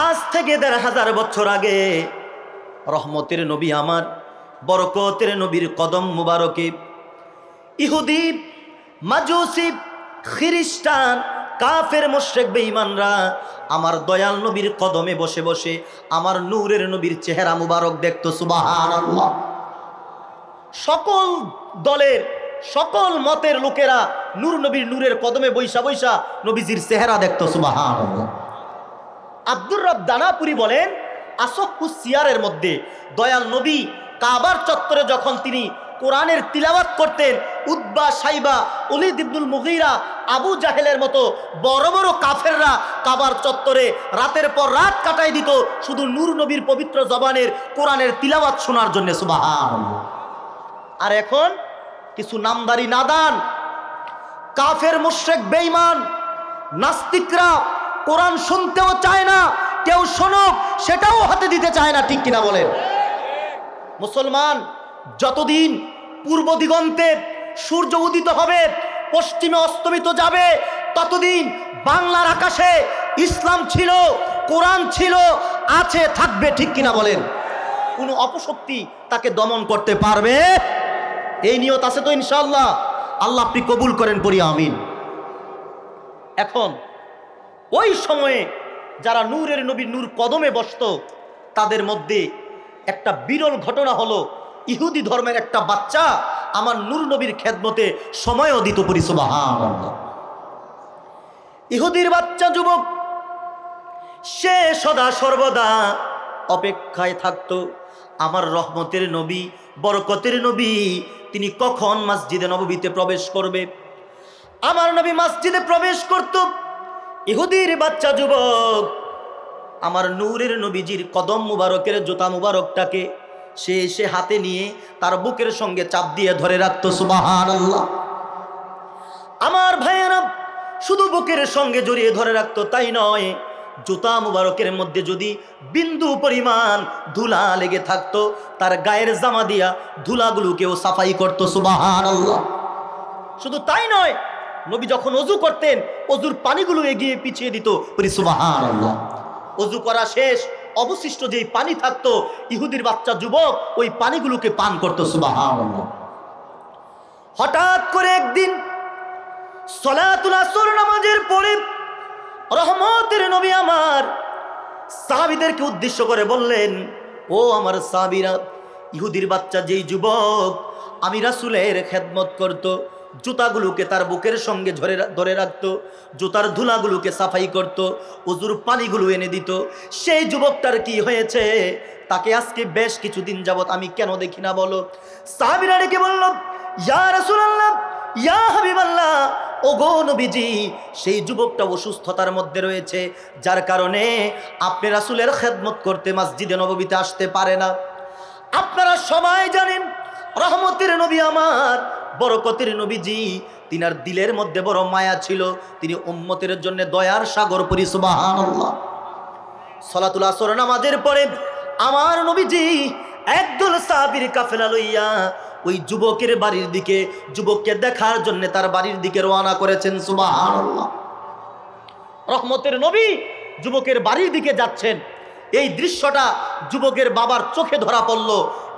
আজ থেকে দেড় হাজার বছর আগে রহমতের নবী আমার, বরকতের নবীর কদম মুবারকে ইহুদি, মাজুসি, খ্রিস্টান, কাফের, মোশেক, বেঈমানরা আমার দয়াল নবীর কদমে বসে বসে আমার নূরের নবীর চেহারা মুবারক দেখত, সুবহানাল্লাহ। সকল দলের, সকল মতের লোকেরা নূর নবীর নূরের কদমে বৈশা বৈশা নবীজির চেহারা দেখত, সুবহানাল্লাহ। আব্দুর রব দানাপুরি বলেন আসফু সিয়ারের মধ্যে দয়াল নবী কাবার চত্বরে যখন তিনি কোরআনের তিলাওয়াত করতেন উদ্বা সাইবা অলিদ ইবনুল মুগিরা, আবু জাহেলের মতো বড় বড় কাফেররা কাবার চত্বরে রাতের পর রাত কাটাই দিত, শুধু নূর নবীর পবিত্র জবানের কোরআনের তিলাওয়াত শোনার জন্য সুবাহান আর এখন কিছু নামদারি নাদান, কাফের মুশ্রেক, বেঈমান, নাস্তিকরা কোরআন শুনতেও চায় না, কেউ শোনক, সেটাও হাতে দিতে চায় না, ঠিক কিনা বলেন? মুসলমান, যতদিন পূর্ব দিগন্তে সূর্য উদিত হবে, পশ্চিমে অস্তমিত যাবে, ততদিন বাংলার আকাশে ইসলাম ছিল, কোরআন ছিল, আছে, থাকবে, ঠিক কিনা বলেন? কোনো অপশক্তি তাকে দমন করতে পারবে? এই নিয়ত আছে তো ইনশাল্লাহ আল্লাহ আপনি কবুল করেন, পড়ি, আমিন। এখন ওই সময়ে যারা নূরের নবীর নূর কদমে বসত, তাদের মধ্যে একটা বিরল ঘটনা হলো, ইহুদি ধর্মের একটা বাচ্চা আমার নূর নবীর খেদমতে সময়ও দিত পরিসবাহ ইহুদির বাচ্চা যুবক, সে সদা সর্বদা অপেক্ষায় থাকতো, আমার রহমতের নবী, বরকতের নবী, তিনি কখন মসজিদে নববীতে প্রবেশ করবে? আমার নবী মসজিদে প্রবেশ করত ইহুদির বাচ্চা যুবক, আমার নূরের নবীজির কদম মুবারকের জুতা মুবারকটাকে সে এসে হাতে নিয়ে তার বুকের সঙ্গে চাপ দিয়ে ধরে রাখতো সুবাহান আল্লাহ আমার ভাইয়েরা, শুধু বুকের সঙ্গে জড়িয়ে ধরে রাখতো, তাই নয়, জুতা মুবারকের মধ্যে যদি বিন্দু পরিমাণ ধুলা লেগে থাকতো, তার গায়ের জামা দিয়া ধুলাগুলোকেও সাফাই করতো সুবাহান আল্লাহ শুধু তাই নয়, নবী যখন অজু করতেন অজুর পানিগুলো এগিয়ে পিছিয়ে দিত। সুবাহান আল্লাহ অজু করা শেষ। অবশিষ্ট যেই পানি থাকতো, ইহুদির বাচ্চা যুবক ওই পানিগুলোকে পান করতো সুবাহান হঠাৎ করে একদিন সলাতুল আসর নামাজের পরে রহমতের নবী আমার সাহাবিদেরকে উদ্দেশ্য করে বললেন, ও আমার সাহাবিরা, ইহুদির বাচ্চা যেই যুবক, আমি রাসুলের খেদমত করত জুতাগুলোকে তার বুকের সঙ্গে ধরে ধরে রাখতো, জুতার ধুলাগুলোকে সাফাই করত, উজুর পানিগুলো এনে দিত। সেই যুবকটার কি হয়েছে? তাকে আজকে বেশ কিছুদিন যাবত আমি কেন দেখি না বলো? সাহাবিরা বলল, ইয়া রাসূলুল্লাহ, ইয়া হাবিবাল্লাহ ও গো নবীজি, সেই যুবকটা অসুস্থতার মধ্যে রয়েছে, যার কারণে আপনি রাসুলের খেদমত করতে মসজিদে নববীতে আসতে পারে না। আপনারা সবাই জানেন, রহমতের নবী আমার বরকতের নবীজি, তিনার দিলের মধ্যে বড় মায়া ছিল। তিনি উম্মতের জন্য দয়ার সাগর পরিসবাহ সলাতুল আসর নামাজের পরে আমার নবীজি একদল সাহাবীর কাফেলা লইয়া ওই যুবকের বাড়ির দিকে, যুবককে দেখার জন্য তার বাড়ির দিকে রওনা করেছেন, সুবহানাল্লাহ। রহমতের নবী যুবকের বাড়ির দিকে যাচ্ছেন। এই দৃশ্যটা যুবকের বাবার চোখে ধরা পড়ল।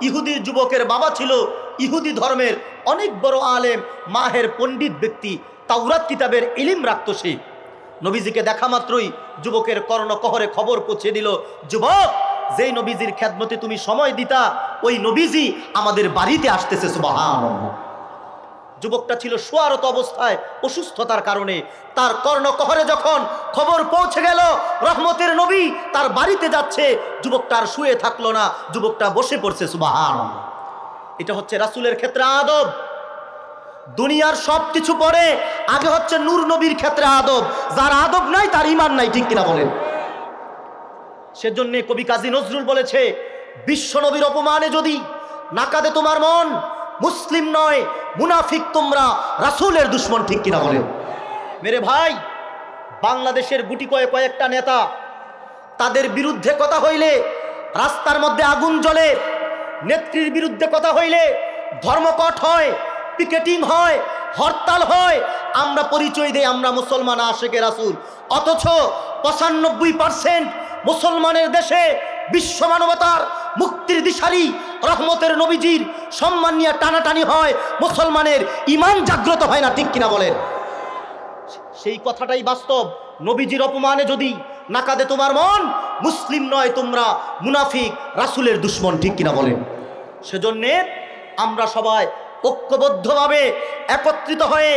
ইহুদি যুবকের বাবা ছিল ইহুদি ধর্মের অনেক বড় আলেম, মাহের পণ্ডিত ব্যক্তি, তাওরাত কিতাবের ইলিম রাখত সে। নবীজিকে দেখা মাত্রই যুবকের কর্ণকহরে খবর পৌঁছে দিল, যুবক, যেই নবীজির খ্যাতমতে তুমি সময় দিতা, ওই নবীজি আমাদের বাড়িতে আসতেছে, সুবহানাল্লাহ। যুবকটা ছিল শোয়ারত অবস্থায় অসুস্থতার কারণে। তার কর্ণকহরে যখন খবর পৌঁছে গেল, রহমতের নবী তার বাড়িতে যাচ্ছে, যুবকটা আর শুয়ে থাকল না, যুবকটা বসে পড়ছে সুবাহান এটা হচ্ছে রাসুলের ক্ষেত্রে আদব। দুনিয়ার সব কিছু পরে, আগে হচ্ছে নূর নবীর ক্ষেত্রে আদব। যার আদব নাই, তার ইমান নাই, ঠিক কিনা বলেন? সেজন্যে কবি কাজী নজরুল বলেছে, বিশ্ব নবীর অপমানে যদি নাকাদে তোমার মন, মুসলিম নয়, মুনাফিক তোমরা রাসূলের দুশ্মন, ঠিক কিনা বলেন? মেরে ভাই, বাংলাদেশের গুটি কয়ে কয়েকটা নেতা, তাদের বিরুদ্ধে কথা হইলে রাস্তার মধ্যে আগুন জ্বলে নেত্রীর বিরুদ্ধে কথা হইলে ধর্মকট হয়, পিকেটিং হয়, হরতাল হয়। আমরা পরিচয় দেই, আমরা মুসলমান আশেকে রাসূল। অথচ পঁচানব্বই পার্সেন্ট মুসলমানের দেশে বিশ্ব মানবতার মুক্তির দিশারি, রহমতের নবীজির সম্মান নিয়ে টানাটানি হয়। মুসলমানের ইমান জাগ্রত হয় না, ঠিক কিনা বলেন? সেই কথাটাই বাস্তব। নবীজির অপমানে যদি নাকাদে তোমার মন, মুসলিম নয় তোমরা মুনাফিক, রাসুলের দুশ্মন, ঠিক কিনা বলেন? সেজন্যে আমরা সবাই ঐক্যবদ্ধভাবে একত্রিত হয়ে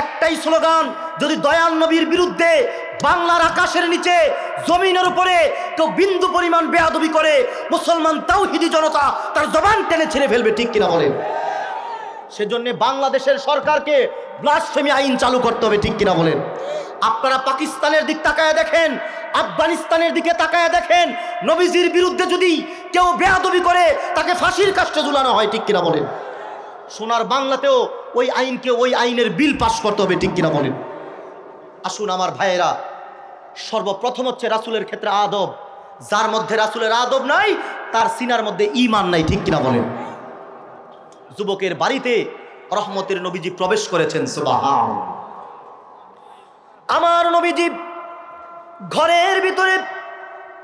একটাই স্লোগান, যদি দয়াল নবীর বিরুদ্ধে বাংলার আকাশের নিচে জমিনের উপরে কেউ বিন্দু পরিমাণ বেয়াদবি করে, মুসলমান তাওহিদি জনতা তার জবান টেনে ছেড়ে ফেলবে, ঠিক কিনা বলেন? সেজন্য বাংলাদেশের সরকারকে ব্লাসফেমি আইন চালু করতে হবে, ঠিক কিনা বলেন? আপনারা পাকিস্তানের দিক তাকায় দেখেন, আফগানিস্তানের দিকে তাকায় দেখেন, নবীজির বিরুদ্ধে যদি কেউ বেয়াদবি করে, তাকে ফাঁসির কাষ্টে ঝুলানো হয়, ঠিক কিনা বলেন? সোনার বাংলাতেও ওই আইনকে ওই আইনের বিল পাশ করতে হবে, ঠিক কিনা বলেন? আসুন আমার ভাইয়েরা, সর্বপ্রথম হচ্ছে রাসুলের ক্ষেত্রে আদব। যার মধ্যে রাসুলের আদব নাই, তার সিনার মধ্যে ইমান নাই, ঠিক কিনা বলেন? যুবকের বাড়িতে রহমতের নবীজি প্রবেশ করেছেন সুবহান আমার নবীজি ঘরের ভিতরে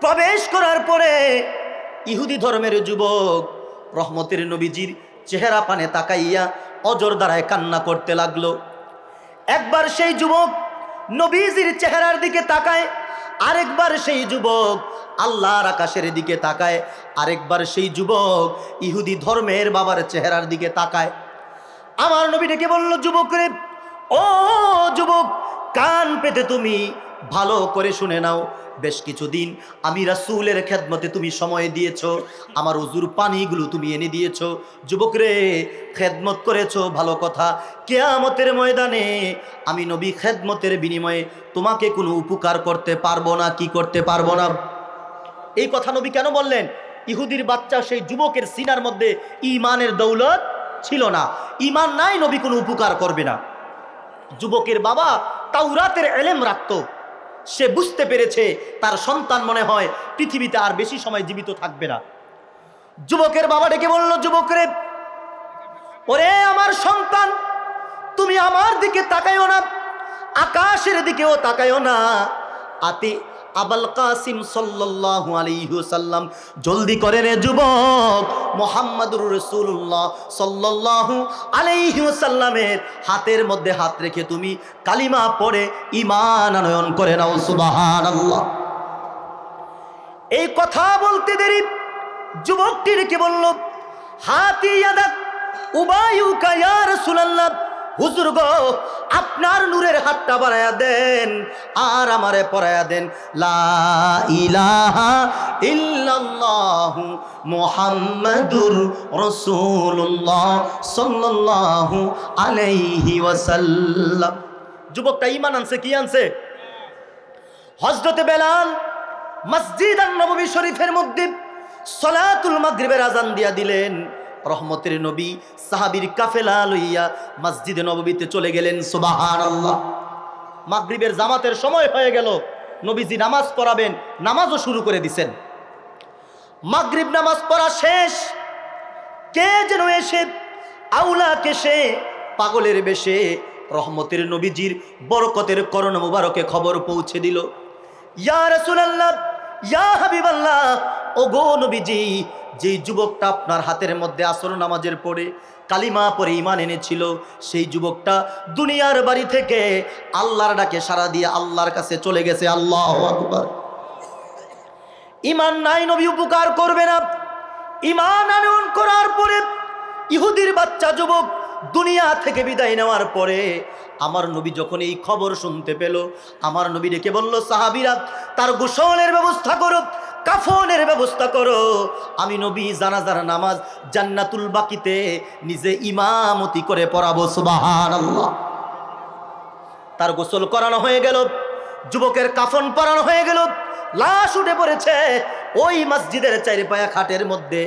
প্রবেশ করার পরে ইহুদি ধর্মের যুবক রহমতের নবীজির চেহারা পানে তাকাইয়া অজর দ্বারায় কান্না করতে লাগল। একবার সেই যুবক নবীজির চেহারার দিকে তাকায়, আরেকবার সেই যুবক আল্লাহর আকাশের দিকে তাকায়, আরেকবার সেই যুবক ইহুদি ধর্মের বাবার চেহারার দিকে তাকায়। আমার নবী ডেকে বলল, যুবক রে, ও যুবক কান পেতে তুমি ভালো করে শুনে নাও। বেশ কিছুদিন আমি রাসূলের খেদমতে তুমি সময় দিয়েছ, আমার উজুর পানিগুলো তুমি এনে দিয়েছ। যুবক রে খেদমত করেছ, ভালো কথা। কেয়ামতের ময়দানে আমি নবী খেদমতের বিনিময়ে তোমাকে কোনো উপকার করতে পারব না, কি করতে পারব না। এই কথা নবী কেন বললেন? ইহুদির বাচ্চা, সেই যুবকের সিনার মধ্যে ইমানের দৌলত ছিল না। ইমান নাই নবী কোনো উপকার করবে না। যুবকের বাবা তাওরাতের এলেম রাখত। সে বুঝতে পেরেছে তার সন্তান মনে হয় পৃথিবীতে আর বেশি সময় জীবিত থাকবে না। যুবকের বাবা ডেকে বলল, যুবকরে, ওরে আমার সন্তান, তুমি আমার দিকে তাকাইও না, আকাশের দিকেও তাকাইও না। আতি আবাল কাসিম সাল্লাল্লাহু আলাইহি সাল্লাম জলদি করে রে যুবক, মোহাম্মদুর রাসূলুল্লাহ সাল্লাল্লাহু আলাইহি সাল্লামের হাতের মধ্যে হাত রেখে তুমি কালিমা পড়ে ঈমান আনয়ন করে নাও, সুবহানাল্লাহ। এই কথা বলতে দেরি, যুবকটি রেখে বলল, হাতি ইয়াদাক উবায়ুকা ইয়া রাসূলুল্লাহ। হুজুর গো, আপনার নূরের হাতটা বাড়ায়া দেন, আর আমারে পড়ায়া দেন। লা ইলাহা ইল্লাল্লাহু মুহাম্মাদুর আলাইহি ওয়াসাল্লাম। যুবকটা ঈমান আনছে, কি আনছে? হজরতে বেলাল মসজিদ আর নবী শরীফের মধ্যে সলাতুল মাগরিবের আজান দিয়া দিলেন। রহমতের নবী, সাহাবীর কাফেলা লইয়া মসজিদে নববীতে চলে গেলেন সুবাহান আল্লাহ মাগরিবের জামাতের সময় হয়ে গেল, নবীজি নামাজ পড়াবেন, নামাজও শুরু করে দিছেন। মাগরিব নামাজ পড়া শেষ, কে যেন এসে আউলা কেসে পাগলের বেশে রহমতের নবীজির বরকতের করণ মুবারকে খবর পৌঁছে দিল। ইয়া রাসূলুল্লাহ, ইয়া হাবিবাল্লাহ ও গো নবীজি, যে যুবকটা আপনার হাতের মধ্যে আসর নামাজের পড়ে কালিমা পরে ইমান এনেছিল, সেই যুবকটা দুনিয়ার বাড়ি থেকে আল্লাহর ডাকে সারা দিয়ে আল্লাহর কাছে চলে গেছে। আল্লাহ আকবার। ইমান নাই নবী, উপকার করবে না। ইমান আনয়ন করার পরে ইহুদির বাচ্চা যুবক দুনিয়া থেকে বিদায় নেওয়ার পরে আমার নবী যখন এই খবর শুনতে পেল, আমার নবী ডেকে বলল, সাহাবিরা, তার গোসলের ব্যবস্থা করো কাফনের ব্যবস্থা করো। আমি নবী জানাজার নামাজ জান্নাতুল বাকিতে নিজে ইমামতি করে পড়াবো সুবাহান তার গোসল করানো হয়ে গেল, যুবকের কাফন পরানো হয়ে গেল, লাশ উঠে পড়েছে। ওই মসজিদের চারি পায়া খাটের মধ্যে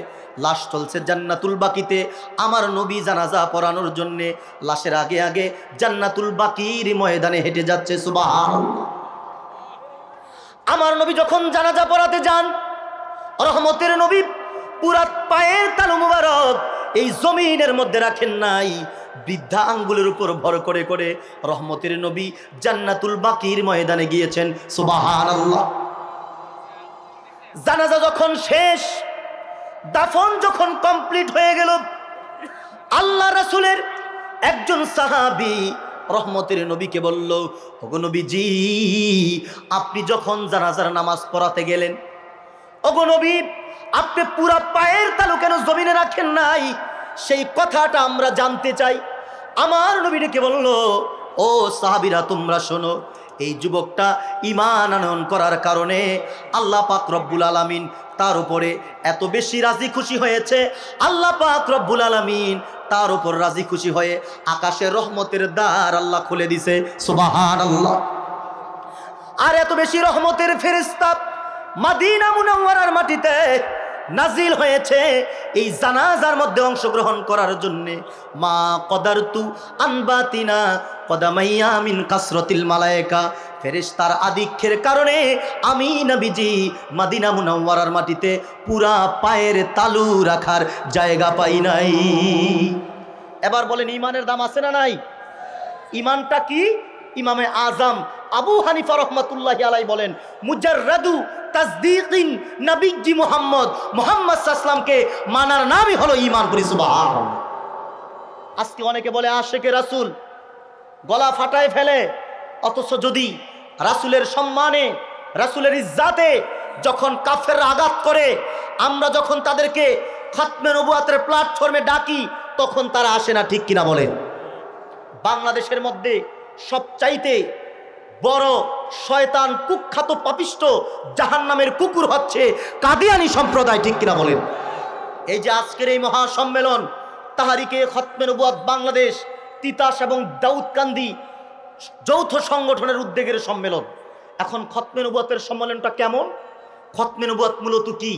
লাশ চলছে জান্নাতুল বাকিতে। আমার নবী জানাজা পড়ানোর জন্যে লাশের আগে আগে জান্নাতুল বাকির ময়দানে হেঁটে যাচ্ছে সুবাহ আমার নবী যখন জানাজা পড়াতে যান, রহমতের নবী পুরা পায়ের তালু মুবারক এই জমিনের মধ্যে রাখেন নাই, বৃদ্ধা আঙ্গুলের উপর ভর করে করে রহমতের নবী জান্নাতুল বাকির ময়দানে গিয়েছেন। সুবাহান জানাজা যখন শেষ, দাফন যখন কমপ্লিট হয়ে গেল, আল্লাহ রাসূলের একজন সাহাবী রহমতের নবীকে বলল, ওগো নবীজি, আপনি যখন জানাজার নামাজ পড়াতে গেলেন, ওগো নবী, আপনি পুরা পায়ের তালু কেন জমিনে রাখেন নাই? সেই কথাটা আমরা জানতে চাই। আমার নবী ডেকে বলল, ও সাহাবিরা, তোমরা শোনো, এই যুবকটা ইমান আনয়ন করার কারণে আল্লাহ পাক রব্বুল আলামিন তার উপরে এত বেশি রাজি খুশি হয়েছে। আল্লাহ পাক রব্বুল আলামিন তার উপর রাজি খুশি হয়ে আকাশের রহমতের দ্বার আল্লাহ খুলে দিছে। সুবাহান আল্লাহ আর এত বেশি রহমতের ফেরেস্তা মাদিনা মুনাওয়ারার মাটিতে নাজিল হয়েছে এই জানাজার মধ্যে অংশগ্রহণ করার জন্যে। মা কদারতু আনবাতিনা কদামাইয়া মিন কাসরতিল মালায়েকা ফেরেশতার আধিক্যের কারণে আমি নবীজি মাদিনা মুনাওয়ারার মাটিতে পুরা পায়ের তালু রাখার জায়গা পাই নাই। এবার বলেন, ইমানের দাম আছে না নাই? ইমানটা কি? ইমামে আজম আবু হানিফা রহমতুল্লাহ আলাই বলেন, মুজাররাদু তাসদিকিন নবীজি মোহাম্মদ মোহাম্মদ সাসলামকে মানার নামই হলো ইমান করি আজকে অনেকে বলে, আশেকে রাসূল গলা ফাটায় ফেলে। অথচ যদি রাসূলের সম্মানে, রাসূলের ইজ্জাতে যখন কাফের আঘাত করে, আমরা যখন তাদেরকে খতমে নবুয়াতের প্ল্যাটফর্মে ডাকি, তখন তারা আসে না, ঠিক কিনা বলে বাংলাদেশের মধ্যে সবচাইতে বড় শয়তান কুখ্যাত পাপিষ্ট জাহান নামের কুকুর হচ্ছে কাদিয়ানি সম্প্রদায়, ঠিক কিনা বলেন? এই যে আজকের এই মহাসম্মেলন, তাহারিকে খতমে নবুয়াত বাংলাদেশ, তিতাস এবং দাউদকান্দি যৌথ সংগঠনের উদ্যোগের সম্মেলন। এখন খতমে নবুয়াতের সম্মেলনটা কেমন? খতমে নবুয়াত মূলত কি?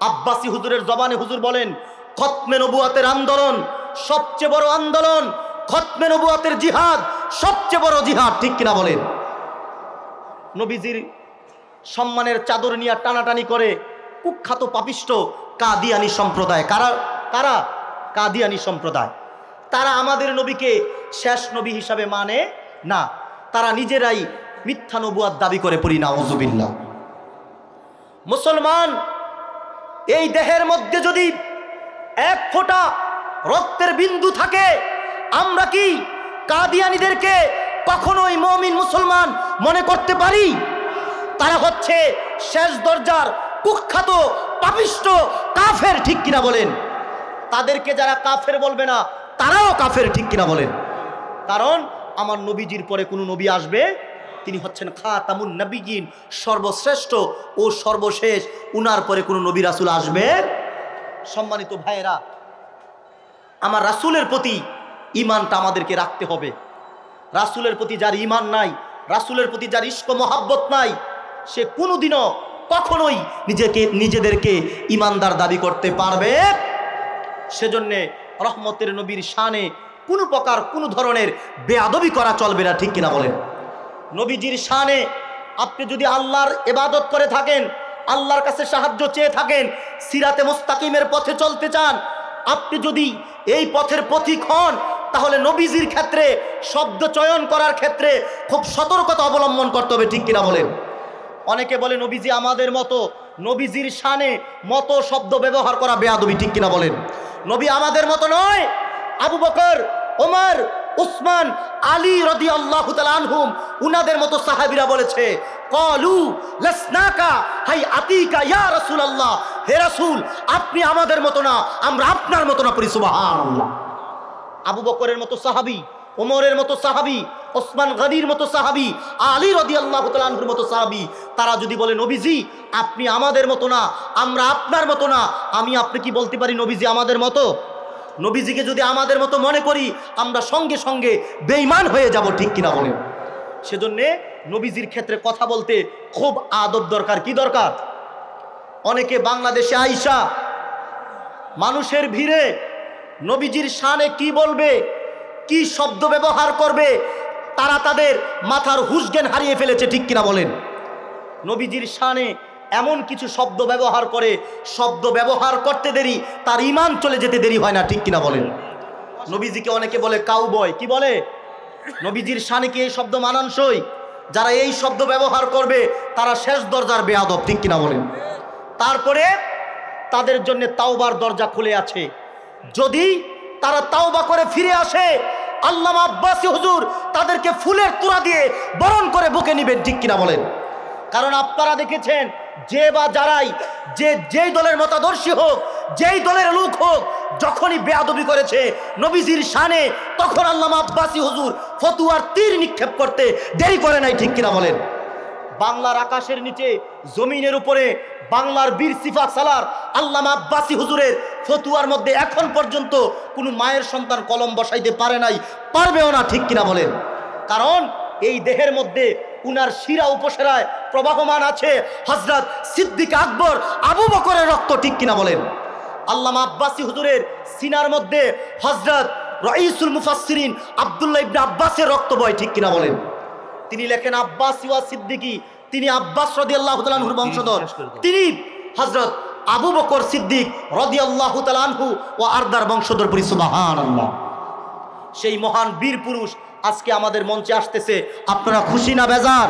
আব্বাসী হুজুরের জবানে হুজুর বলেন, খতমে নবুয়াতের আন্দোলন সবচেয়ে বড় আন্দোলন, খতমে নবুয়াতের জিহাদ সবচেয়ে বড় জিহাদ, ঠিক কিনা বলেন? নবীজির সম্মানের চাদর নিয়ে টানাটানি করে কুখ্যাত পাপিষ্ট কাদিয়ানি সম্প্রদায়, কারা? কারা? কাদিয়ানি সম্প্রদায়। তারা আমাদের নবীকে শেষ নবী হিসাবে মানে না, তারা নিজেরাই মিথ্যা নবুয়াদ দাবি করে পড়ি না উজুবিল্লা মুসলমান, এই দেহের মধ্যে যদি এক ফোঁটা রক্তের বিন্দু থাকে, আমরা কি কাদিয়ানিদেরকে কখনোই মমিন মুসলমান মনে করতে পারি? তারা হচ্ছে শেষ দরজার কুখ্যাত, পাপিষ্ট কাফের, ঠিক কিনা বলেন? তাদেরকে যারা কাফের বলবে না, তারাও কাফের, ঠিক কিনা বলেন? কারণ আমার নবীজির পরে কোনো নবী আসবে? তিনি হচ্ছেন খা খাতামুন নবীজিন সর্বশ্রেষ্ঠ ও সর্বশেষ। উনার পরে কোনো নবী রাসুল আসবে? সম্মানিত ভাইয়েরা, আমার রাসুলের প্রতি ইমানটা আমাদেরকে রাখতে হবে। রাসুলের প্রতি যার ইমান নাই, রাসুলের প্রতি যার ইস্ক মহাব্বত নাই, সে কোনোদিনও কখনোই নিজেকে, নিজেদেরকে ইমানদার দাবি করতে পারবে। সেজন্যে রহমতের নবীর শানে কোনো প্রকার, কোনো ধরনের বেয়াদবি করা চলবে না, ঠিক কিনা বলেন? নবীজির শানে আপনি যদি আল্লাহর এবাদত করে থাকেন, আল্লাহর কাছে সাহায্য চেয়ে থাকেন, সিরাতে মুস্তাকিমের পথে চলতে চান, আপনি যদি এই পথের পথিক হন, তাহলে নবীজির ক্ষেত্রে, শব্দ চয়ন করার ক্ষেত্রে খুব সতর্কতা অবলম্বন করতে হবে, ঠিক কিনা বলেন? অনেকে বলে, নবীজি আমাদের মতো, নবীজির শানে মতো শব্দ ব্যবহার করা বেয়াদবি, ঠিক কিনা বলেন? নবী আমাদের মতো নয় আবু বকর, ওমর, উসমান, আলী রদি আল্লাহ আনহুম, উনাদের মতো সাহাবিরা বলেছে, কলু লসনাকা, হাই আতিকা ইয়া রসুল আল্লাহ হে রাসূল, আপনি আমাদের মতো না, আমরা আপনার মতো না পড়ি আবু বকরের মতো সাহাবি, ওমরের মতো সাহাবি, ওসমান গানির মতো সাহাবি, আলী রদি আল্লাহ তালুর মতো সাহাবি, তারা যদি বলে, নবীজি, আপনি আমাদের মতো না, আমরা আপনার মতো না, আমি, আপনি কি বলতে পারি, নবীজি আমাদের মতো? নবীজিকে যদি আমাদের মতো মনে করি, আমরা সঙ্গে সঙ্গে বেইমান হয়ে যাব, ঠিক কিনা বলে সেজন্যে নবীজির ক্ষেত্রে কথা বলতে খুব আদব দরকার। কি দরকার? অনেকে বাংলাদেশে আইসা মানুষের ভিড়ে নবীজির শানে কি বলবে, কি শব্দ ব্যবহার করবে, তারা তাদের মাথার হুশজ্ঞান হারিয়ে ফেলেছে, ঠিক কিনা বলেন? নবীজির শানে এমন কিছু শব্দ ব্যবহার করে, শব্দ ব্যবহার করতে দেরি, তার ইমান চলে যেতে দেরি হয় না, ঠিক কিনা বলেন? নবীজিকে অনেকে বলে কাউবয় কি বলে? নবীজির শানে কি এই শব্দ মানানসই? যারা এই শব্দ ব্যবহার করবে, তারা শেষ দরজার বেয়াদব, ঠিক কিনা বলেন? তারপরে তাদের জন্য তাওবার দরজা খুলে আছে। যদি তারা তাওবা করে ফিরে আসে, আল্লামা আব্বাসী হুজুর তাদেরকে ফুলের তোড়া দিয়ে বরণ করে বুকে নিবেন, ঠিক কিনা বলেন? কারণ আপনারা দেখেছেন যে বা যারাই, যে যেই দলের মতাদর্শী হোক, যেই দলের লোক হোক, যখনই বেয়াদবি করেছে নবীজির শানে, তখন আল্লামা আব্বাসী হুজুর ফতুয়ার তীর নিক্ষেপ করতে দেরি করে নাই, ঠিক কিনা বলেন? বাংলার আকাশের নিচে, জমিনের উপরে, বাংলার বীর সিফা সালার আল্লামা আব্বাসী হুজুরের ফতুয়ার মধ্যে এখন পর্যন্ত কোনো মায়ের সন্তান কলম বসাইতে পারে নাই, পারবেও না, ঠিক কিনা বলেন? কারণ, এই দেহের মধ্যে উনার শিরা উপসেরায় প্রবাহমান আছে। হজরত সিদ্দিক আকবর আবু বকরের রক্ত ঠিক কিনা বলেন? আল্লামা আব্বাসী হুজুরের সিনার মধ্যে হজরত রঈসুল মুফাসসিরিন আব্দুল্লাহ ইবনে আব্বাসের রক্ত বয় ঠিক কিনা বলেন? তিনি লেখেন আব্বাস ইওয়া সিদ্দিকি তিনি আব্বাস রদিয়াল্লাহু তাআলার বংশধর। তিনি হজরত আবু বকর সিদ্দিক রদিয়াল্লাহু তাআলাহু ও আরদার বংশধর পরি সুবহানাল্লাহ। সেই মহান বীর পুরুষ আজকে আমাদের মঞ্চে আসতেছে। আপনারা খুশি না বেজার?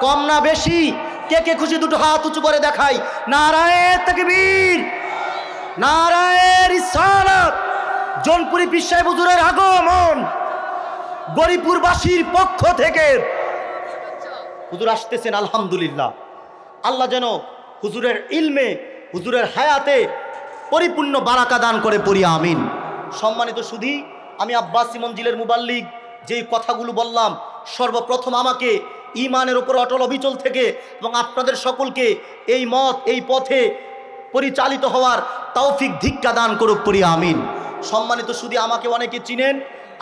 কম না বেশি? কে কে খুশি দুটো হাত উঁচু করে দেখাই? নারায়ণ তাকবীর! নারায়ে রিসালাত জনপুরি পিসাই বুজুরের আগমন! গরিপুরবাসীর পক্ষ থেকে। হুজুর আসতেছেন, আলহামদুলিল্লাহ। আল্লাহ যেন হুজুরের ইলমে, হুজুরের হায়াতে পরিপূর্ণ বারাকা দান করে পড়ি, আমিন। সম্মানিত সুধী, আমি আব্বাসী মঞ্জিলের মুবাল্লিগ যেই কথাগুলো বললাম, সর্বপ্রথম আমাকে ইমানের উপর অটল অবিচল থেকে এবং আপনাদের সকলকে এই মত, এই পথে পরিচালিত হওয়ার তৌফিক ধিক্কা দান করুক পড়ি আমিন। সম্মানিত সুধী আমাকে অনেকে চিনেন,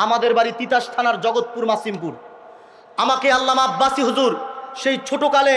আমাদের বাড়ি তিতাস থানার জগৎপুর, মাসিমপুর। আমাকে আল্লামা আব্বাসী হুজুর সেই ছোটকালে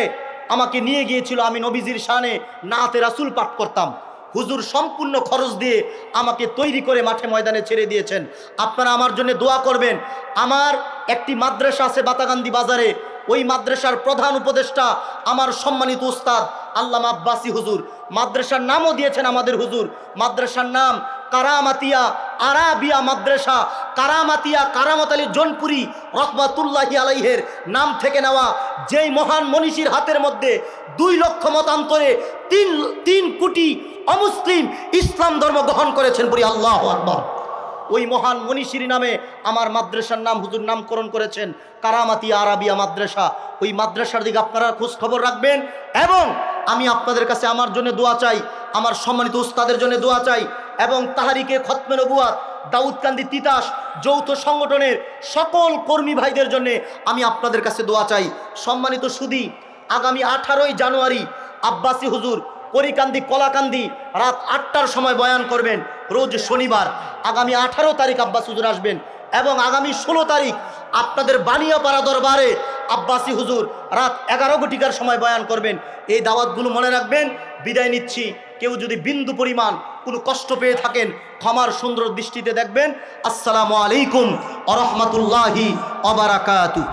আমাকে নিয়ে গিয়েছিল, আমি নবীজির শানে নাতে রাসুল পাঠ করতাম। হুজুর সম্পূর্ণ খরচ দিয়ে আমাকে তৈরি করে মাঠে ময়দানে ছেড়ে দিয়েছেন। আপনারা আমার জন্য দোয়া করবেন। আমার একটি মাদ্রাসা আছে বাতাগান্দি বাজারে। ওই মাদ্রাসার প্রধান উপদেষ্টা আমার সম্মানিত উস্তাদ আল্লামা আব্বাসী হুজুর। মাদ্রাসার নামও দিয়েছেন আমাদের হুজুর। মাদ্রাসার নাম কারামাতিয়া আরাবিয়া মাদ্রাসা। কারামাতিয়া কারামত আলী জনপুরি রহমাতুল্লাহি আলাইহের নাম থেকে নেওয়া যেই মহান মনীষীর হাতের মধ্যে দুই লক্ষ মতান্তরে তিন তিন কোটি অমুসলিম ইসলাম ধর্ম গ্রহণ করেছেন বলি আল্লাহ আকবর। ওই মহান মনীষীর নামে আমার মাদ্রাসার নাম হুজুর নামকরণ করেছেন, কারামাতি আরাবিয়া মাদ্রাসা। ওই মাদ্রাসার দিকে আপনারা খোঁজ খবর রাখবেন এবং আমি আপনাদের কাছে আমার জন্য দোয়া চাই, আমার সম্মানিত উস্তাদের জন্য দোয়া চাই এবং তাহারিকে খতমে নবুয়াত, দাউদকান্দি তিতাস যৌথ সংগঠনের সকল কর্মী ভাইদের জন্য আমি আপনাদের কাছে দোয়া চাই। সম্মানিত সুদী, আগামী আঠারোই জানুয়ারি আব্বাসী হুজুর করিকান্দি কলাকান্দি রাত আটটার সময় বয়ান করবেন। রোজ শনিবার, আগামী আঠারো তারিখ আব্বাস হুজুর আসবেন এবং আগামী ষোলো তারিখ আপনাদের বানিয়াপাড়া দরবারে আব্বাসী হুজুর রাত এগারো ঘটিকার সময় বয়ান করবেন। এই দাওয়াতগুলো মনে রাখবেন। বিদায় নিচ্ছি। কেউ যদি বিন্দু পরিমাণ কোনো কষ্ট পেয়ে থাকেন, ক্ষমার সুন্দর দৃষ্টিতে দেখবেন। আসসালামু আলাইকুম আরহামতুল্লাহি অবারাকাতু